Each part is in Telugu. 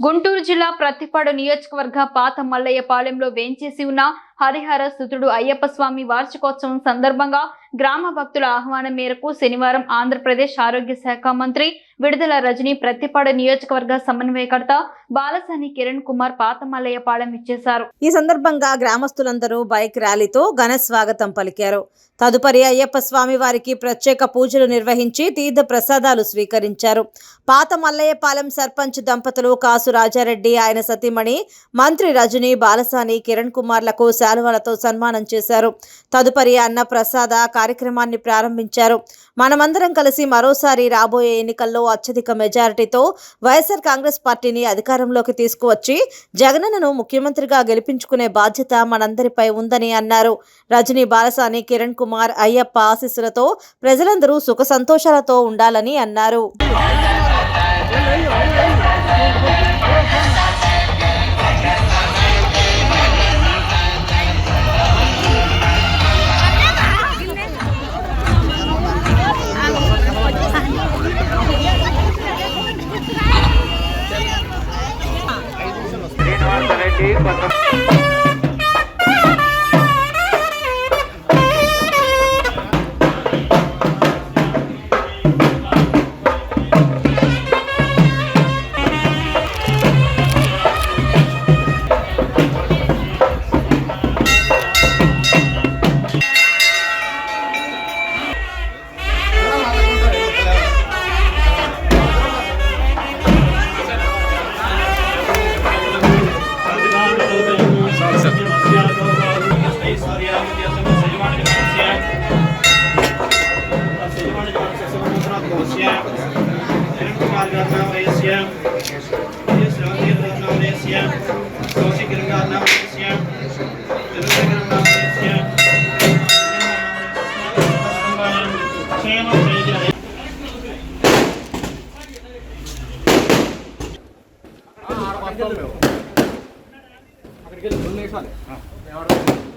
గుంటూరు జిల్లా ప్రత్తిపాడు నియోజకవర్గ పాత మల్లయ్య పాలెంలో వేంచేసి ఉన్న హరిహర సుతుడు అయ్యప్ప స్వామి వార్షికోత్సవం సందర్భంగా గ్రామ భక్తుల ఆహ్వానం మేరకు శనివారం ఆంధ్రప్రదేశ్ ఆరోగ్య శాఖ మంత్రి విడుదల రజని ప్రతిపాడ నియోజకవర్గ సమన్వయకర్త బాలసాని కిరణ్ కుమార్ పాత పాలెం ఇచ్చేశారు. ఈ సందర్భంగా గ్రామస్తులందరూ బైక్ ర్యాలీతో ఘన స్వాగతం పలికారు. తదుపరి అయ్యప్ప స్వామి వారికి ప్రత్యేక పూజలు నిర్వహించి తీర్థ ప్రసాదాలు స్వీకరించారు. పాత మల్లయ్యపాలెం సర్పంచ్ దంపతులు కాసు రాజారెడ్డి ఆయన సతీమణి మంత్రి రజని బాలసాని కిరణ్ కుమార్లకు శాలువలతో సన్మానం చేశారు. తదుపరి అన్న ప్రసాద కార్యక్రమాన్ని ప్రారంభించారు. మనమందరం కలిసి మరోసారి రాబోయే ఎన్నికల్లో అత్యధిక మెజారిటీతో వైఎస్ఆర్ కాంగ్రెస్ పార్టీని అధికారంలోకి తీసుకువచ్చి జగనన్నను ముఖ్యమంత్రిగా గెలిపించుకునే బాధ్యత మనందరిపై ఉందని అన్నారు. రజనీ బాలసాని కిరణ్ కుమార్ అయ్యప్ప ఆశీస్సులతో ప్రజలందరూ సుఖ సంతోషాలతో ఉండాలని అన్నారు. trí và tâm శ్రీనివాసరెడ్డి కొత్త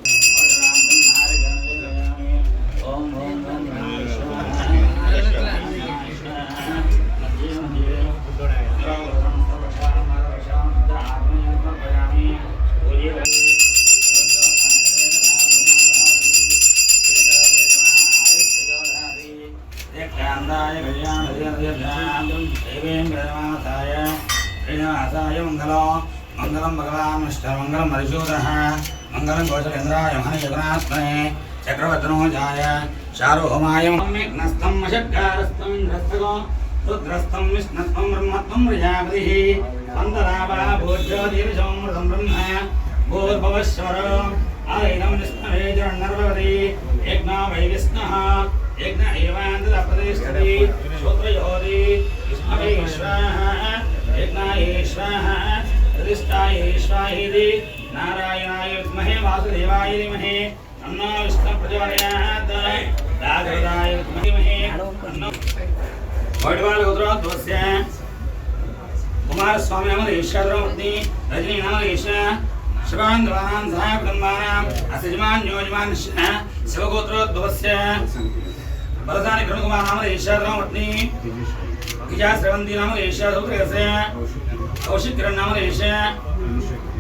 శ్రీనివాసాయ మంగళం మంగళం భగవాన్ విష్ణుమంగళం మరిశూదః మంగళం కోశలేంద్రాయ మహనజగనాత్మనే చక్రవర్తనోజాయ శారోహమాయ నస్తం అశక్కారస్తం ఇంద్రస్తగో రుద్రస్తం విష్ణస్తం బ్రహ్మత్వం ప్రజాపతిः వందనాభా భోజ్యోతిర్సమృతం బ్రహ్మ భూర్భవశ్వర ఆయుధం విష్ణవే జన్నర్వతి యజ్ఞా వై విష్ణః यज्ञ एवान्तद अपदेष्टति श्रोत्रयोरि स्मरे स्वाहा यज्ञाये स्वाहा प्रतिष्ठाये स्वाहिति नारायणाय विद्महे वासुदेवाय धीमहे तन्नो विष्णुप्रचोदयात् जागृताय विद्महे तन्नो वडवालगोत्रोद्भवस्य कुमारस्वामी नाम ईश्वरमूर्ति रजनी नाम ईश्वर शिवान् द्वानान् सहाय ब्रह्माणाम् असिजमान् योजमान् शिवगोत्रोद्भवस्य बलदानी ब्रह्मकुमार नाम ईशाद्राम पत्नी अखिजा श्रवंती नाम ईशाधु त्रयसे कौशिक किरण नाम ईशे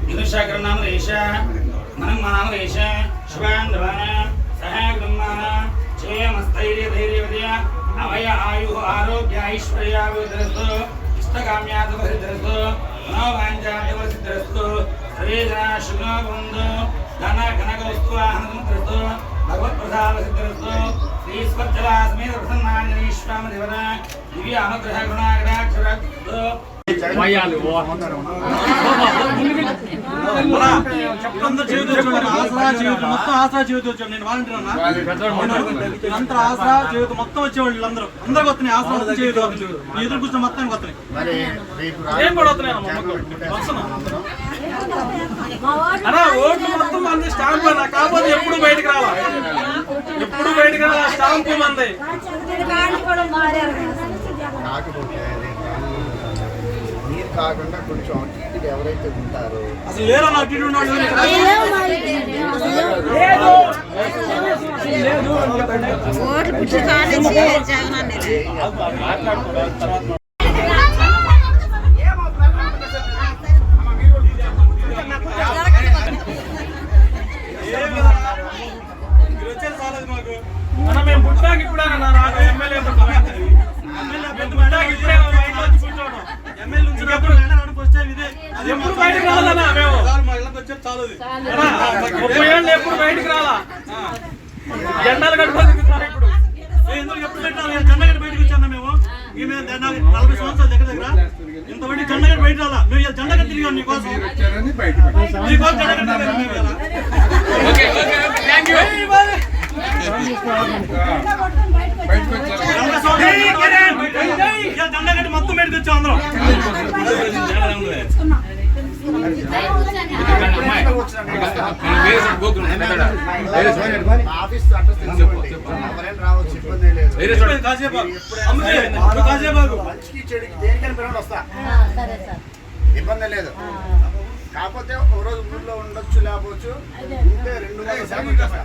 धनुषा किरण नाम ईशे मनंग नाम ईशे शिवान धवान सहायक ब्रह्मान जय मस्तैर्य धैर्यवदय अभय आयु आरोग्य ऐश्वर्या विदरस्तु इष्टकाम्यात वरिदरस्तु मनोवांचाय वरिदरस्तु सर्वे जना शुभं भवन्तु धन घनकौस्त्वा हनुमन्तस्तु भगवत्प्रसादसिद्धरस्तु సమేత ఆసరా మొత్తం ఆసరా నేను వాలంటీర్ అంతా ఆసరా మొత్తం వచ్చేవాళ్ళు వీళ్ళందరూ అందరికి వస్తున్నాయి ఆసరా మొత్తం ఎదురు కూర్చొని మొత్తానికి వస్తున్నాయి ఏం కూడా వస్తున్నాయి మొత్తం అన్నా ఓట్లు మొత్తం మంది స్టాంప్ కాకపోతే ఎప్పుడు బయటకు రావాలి? ఎప్పుడు బయటకు స్టాంప్ మంది మీరు కాకుండా కొంచెం అటు ఎవరైతే ఉంటారో అసలు లేరు ఓట్లు పుట్టి జగన్ ఎప్పుడు బయటకు రావాలన్నా మేము? ముప్పై ఏళ్ళు ఎప్పుడు బయటకు రాలా ఆ. జెండాలు తిరుగుతారు ఇప్పుడు? ఎందుకు ఎప్పుడు పెట్టాలి? జెండా కట్టి బయటకు వచ్చాను మేము? ఈ మీద నలభై సంవత్సరాల దగ్గర దగ్గర ఇంతమంది జెండా కట్టి బయట రాలా మేము ఇవాళ జెండా కట్టి తిరిగాం నీకోసం నీకోసం జెండా కట్టి తిరిగాం మేము ఇవాళ. ఏయ్, ఇవ్వాలి. నలభై సంవత్సరాల దగ్గర బయటకు వచ్చాం. ఇవాళ జెండా కట్టి మొత్తం బయటకు వచ్చాం అందరం. ఇబ్బంది లేదు. కాకపోతే ఒక రోజు ఊర్లో ఉండొచ్చు లేకపోవచ్చు. ఉంటే రెండు వందల శాతం చేస్తా